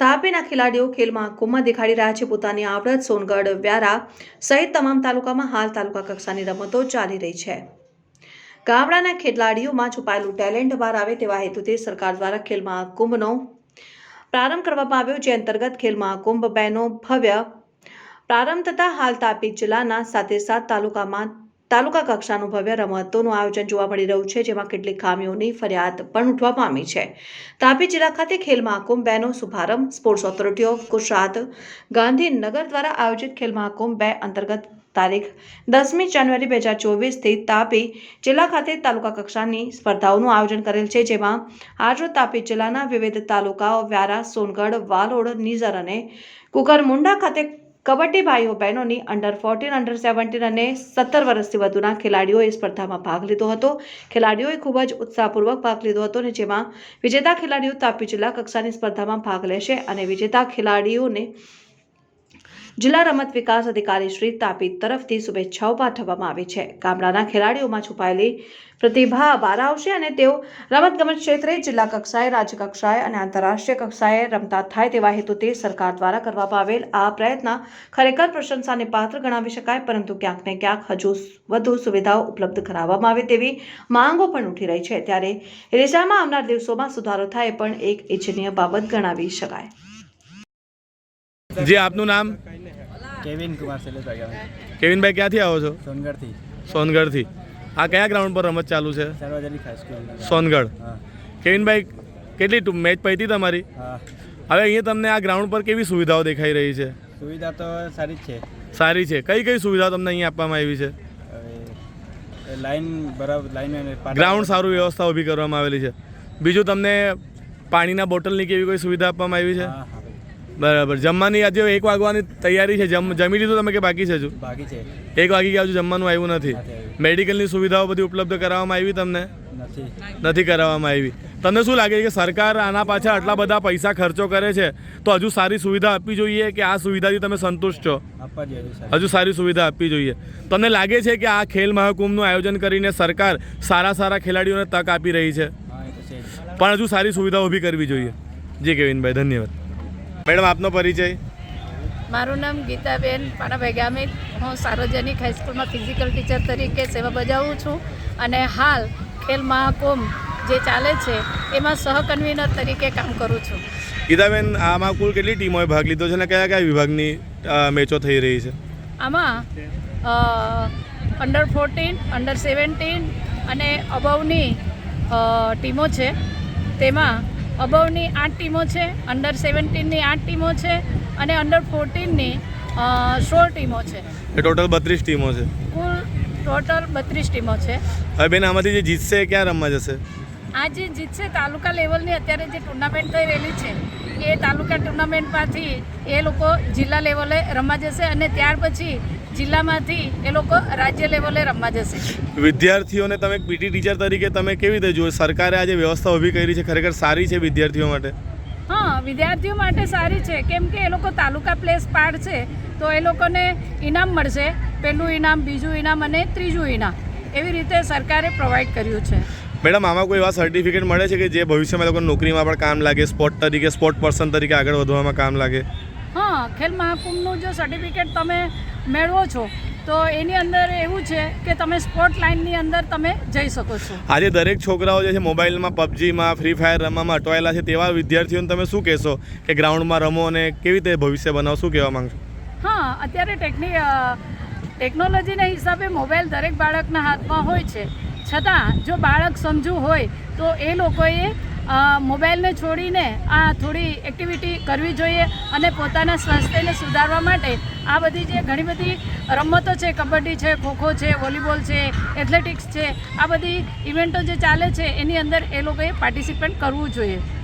તાપીના ખેલાડીઓ ખેલ મહાકુંભમાં દેખાડી રહ્યા છે. પોતાની આવડત સોનગઢ, વ્યારા સહિત તમામ તાલુકામાં હાલ તાલુકા કક્ષાની રમતો ચાલી રહી છે. ગામડાના ખેલાડીઓમાં છુપાયેલું ટેલેન્ટ બહાર આવે તેવા હેતુથી સરકાર દ્વારા ખેલ મહાકુંભનો પ્રારંભ કરવામાં આવ્યો, જે અંતર્ગત ખેલ મહાકુંભ બહેનો ભવ્ય પ્રારંભ થતાં હાલ તાપી જિલ્લાના સાથે સાત તાલુકામાં તાલુકા કક્ષાનું ભવ્ય રમતોનું આયોજન જોવા મળી રહ્યું છે, જેમાં કેટલીક ખામીઓની ફરિયાદ પણ ઉઠવા પામી છે. તાપી જિલ્લા ખાતે ખેલ મહાકુંભ બેનો શુભારંભ. Sports authority of Gujarat Gandhinagar દ્વારા આયોજિત ખેલ મહાકુંભ બે અંતર્ગત તારીખ દસમી જાન્યુઆરી બે હજાર ચોવીસથી તાપી જિલ્લા ખાતે તાલુકા કક્ષાની સ્પર્ધાઓનું આયોજન કરેલ છે, જેમાં આજરોજ તાપી જિલ્લાના વિવિધ તાલુકાઓ વ્યારા, સોનગઢ, વાલોડ, નિઝર અને કુકરમુંડા ખાતે કબડ્ડી ભાઈઓ બહેનોની અંડર ફોર્ટીન અંડર સેવન્ટીન અને સત્તર વર્ષથી વધુના ખેલાડીઓએ સ્પર્ધામાં ભાગ લીધો હતો. ખેલાડીઓએ ખૂબ જ ઉત્સાહપૂર્વક ભાગ લીધો હતો અને જેમાં વિજેતા ખેલાડીઓ તાપી જિલ્લા કક્ષાની સ્પર્ધામાં ભાગ લેશે અને વિજેતા ખેલાડીઓને જિલ્લા રમત વિકાસ અધિકારી શ્રી તાપી તરફથી શુભેચ્છાઓ પાઠવવામાં આવી છે. ગામડાના ખેલાડીઓમાં છુપાયેલી પ્રતિભા બહાર આવશે અને તેઓ રમતગમત ક્ષેત્રે જિલ્લા કક્ષાએ, રાજ્ય કક્ષાએ અને આંતરરાષ્ટ્રીય કક્ષાએ રમતા થાય તેવા હેતુથી સરકાર દ્વારા કરવામાં આવેલ આ પ્રયત્ન ખરેખર પ્રશંસાને પાત્ર ગણાવી શકાય, પરંતુ ક્યાંક ને ક્યાંક હજુ વધુ સુવિધાઓ ઉપલબ્ધ કરાવવામાં આવે તેવી માંગો પણ ઉઠી રહી છે. ત્યારે દિશામાં આવનાર દિવસોમાં સુધારો થાય પણ એક ઇચ્છનીય બાબત ગણાવી શકાય. જી, આપનું નામ? કેવિન કુમાર શૈલેષભાઈ કેવિનભાઈ ક્યાંથી આવો છો? સોનગઢથી. સોનગઢથી. આ કયા ગ્રાઉન્ડ પર રમત ચાલુ છે? સાર્વજનિક હાઈસ્કૂલ સોનગઢ. કેવિનભાઈ કેટલી મેચ પૈતી તમારી? હવે અહીંયા તમને આ ગ્રાઉન્ડ પર કેવી સુવિધાઓ દેખાઈ રહી છે? સુવિધા તો સારી જ છે. સારી છે. કઈ કઈ સુવિધાઓ તમને અહીંયા આપવામાં આવી છે? લાઈન બરાબર લાઈન ગ્રાઉન્ડ સારું વ્યવસ્થા ઊભી કરવામાં આવેલી છે. બીજું તમને પાણીના બોટલની કેવી કોઈ સુવિધા આપવામાં આવી છે. બરાબર. જમવાની આજે એક વાગવાની તૈયારી છે. જમ જમી લીધું તમે કે બાકી છે હજુ? બાકી છે. એક વાગી ગયા હજુ જમવાનું આવ્યું નથી. મેડિકલની સુવિધાઓ બધી ઉપલબ્ધ કરાવવામાં આવી તમને? નથી. કરાવવામાં આવી. તમને શું લાગે છે કે સરકાર આના પાછળ આટલા બધા પૈસા ખર્ચો કરે છે તો હજુ સારી સુવિધા આપવી જોઈએ કે આ સુવિધાથી તમે સંતુષ્ટ છો? હજુ સારી સુવિધા આપવી જોઈએ. તમને લાગે છે કે આ ખેલ મહાકુંભનું આયોજન કરીને સરકાર સારા સારા ખેલાડીઓને તક આપી રહી છે. પણ હજુ સારી સુવિધા ઊભી કરવી જોઈએ. જી કેવિનભાઈ ધન્યવાદ. મેડમ આપનો પરિચય? મારું નામ ગીતાબેન પાનાભાઈ ગામિત. હું સાર્વજનિક હાઈસ્કૂલમાં ફિઝિકલ ટીચર તરીકે સેવા બજાવું છું અને હાલ ખેલ મહાકુંભ જે ચાલે છે એમાં સહકન્વીનર તરીકે કામ કરું છું. ગીતાબેન આમાં કુલ કેટલી ટીમોએ ભાગ લીધો છે અને કયા કયા વિભાગની મેચો થઈ રહી છે? આમાં અંડર ફોર્ટીન અંડર સેવન્ટીન અને અબાઉની ટીમો છે. તેમાં અબવની આઠ ટીમો છે અંડર સેવન્ટીનની આઠ ટીમો છે અને અંડર ફોર્ટીનની સોળ ટીમો છે. એ ટોટલ બત્રીસ ટીમો છે. કુલ ટોટલ બત્રીસ ટીમો છે. હવે બેન આમાંથી જે જીતશે એ ક્યાં રમવા જશે? આ જે જીતશે તાલુકા લેવલની અત્યારે જે ટુર્નામેન્ટ થઈ રહેલી છે એ તાલુકા ટુર્નામેન્ટમાંથી એ લોકો જિલ્લા લેવલે રમવા જશે અને ત્યાર પછી જિલ્લામાંથી એ લોકો રાજ્ય લેવલે રમવા જશે. વિદ્યાર્થીઓને તમે પીટી ટીચર તરીકે તમે કેવી રીતે જુઓ? સરકારે આજે વ્યવસ્થા ઊભી કરી છે. ખરેખર સારી છે વિદ્યાર્થીઓ માટે? હા વિદ્યાર્થીઓ માટે સારી છે. કેમ કે એ લોકો તાલુકા પ્લેસ પાડશે તો એ લોકોને ઇનામ મળશે. પહેલું ઇનામ બીજું ઇનામ અને ત્રીજું ઇનામ. એવી રીતે સરકારે પ્રોવાઈડ કર્યું છે. મેડમ આમાં કોઈ એવા સર્ટિફિકેટ મળે છે કે જે ભવિષ્યમાં લોકોને નોકરીમાં પણ કામ લાગે સ્પોર્ટ તરીકે સ્પોર્ટ પર્સન તરીકે આગળ વધવામાં કામ લાગે? હા ખેલ મહાકુંભનું જો સર્ટિફિકેટ તમે મેળવો છો તો એની અંદર એવું છે કે તમે સ્પોર્ટ લાઇનની અંદર તમે જઈ શકો છો. આજે દરેક છોકરાઓ જે છે મોબાઈલમાં પબજીમાં ફ્રી ફાયર રમવામાં અટવાયેલા છે તેવા વિદ્યાર્થીઓને તમે શું કહેશો કે ગ્રાઉન્ડમાં રમો અને કેવી રીતે ભવિષ્ય બનાવો શું કહેવા માંગશો? હા અત્યારે ટેકની ટેકનોલોજીના હિસાબે મોબાઈલ દરેક બાળકના હાથમાં હોય છે. છતાં જો બાળક સમજુ હોય તો એ લોકોએ મોબાઈલને છોડીને આ થોડી એક્ટિવિટી કરવી જોઈએ અને પોતાના સ્વાસ્થ્યને સુધારવા માટે આ બધી જે ઘણી બધી રમતો છે, કબડ્ડી છે, ખોખો છે, વોલીબોલ છે એથ્લેટિક્સ છે, આ બધી ઇવેન્ટો જે ચાલે છે, એની અંદર એ લોકોએ પાર્ટિસિપેટ કરવું જોઈએ.